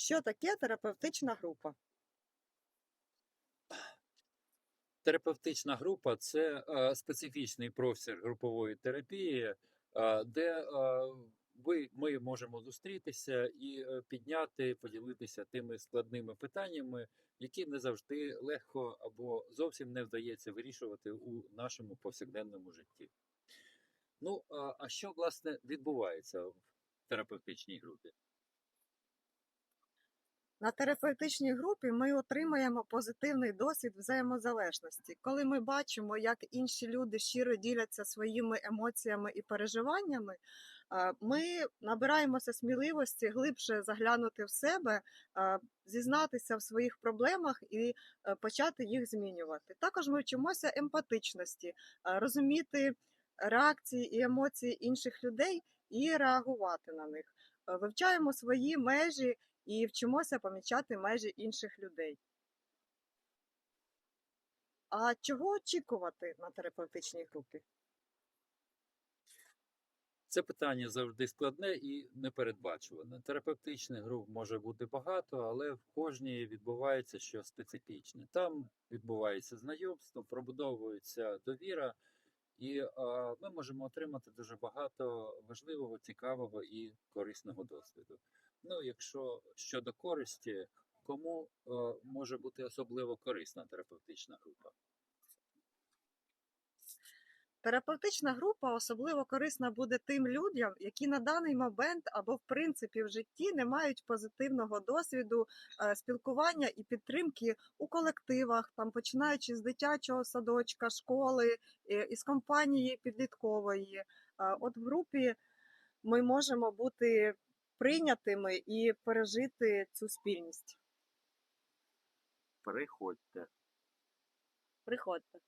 Що таке терапевтична група? Терапевтична група це е, специфічний простір групової терапії, е, де е, ви, ми можемо зустрітися і підняти, поділитися тими складними питаннями, які не завжди легко або зовсім не вдається вирішувати у нашому повсякденному житті. Ну, а що власне відбувається в терапевтичній групі? На терапевтичній групі ми отримаємо позитивний досвід взаємозалежності, коли ми бачимо, як інші люди щиро діляться своїми емоціями і переживаннями. Ми набираємося сміливості глибше заглянути в себе, зізнатися в своїх проблемах і е, почати їх змінювати. Також ми вчимося емпатичності, розуміти реакції і емоції інших людей і реагувати на них. Е, Вивчаємо свої межі і вчимося помічати межі інших людей. А чого очікувати на терапевтичній групі? Це питання завжди складне і непередбачуване. Терапевтичних груп може бути багато, але в кожній відбувається щось специфічне. Там відбувається знайомство, пробудовується довіра, і а, ми можемо отримати дуже багато важливого, цікавого і корисного досвіду. Ну, якщо щодо користі, кому е, може бути особливо корисна терапевтична група? Терапевтична група особливо корисна буде тим людям, які на даний момент або в принципі в житті не мають позитивного досвіду е, спілкування і підтримки у колективах, там починаючи з дитячого садочка, школи, е, із компанії підліткової. Е, От в групі ми можемо бути прийнятими і пережити цю спільність. Приходьте. Приходьте.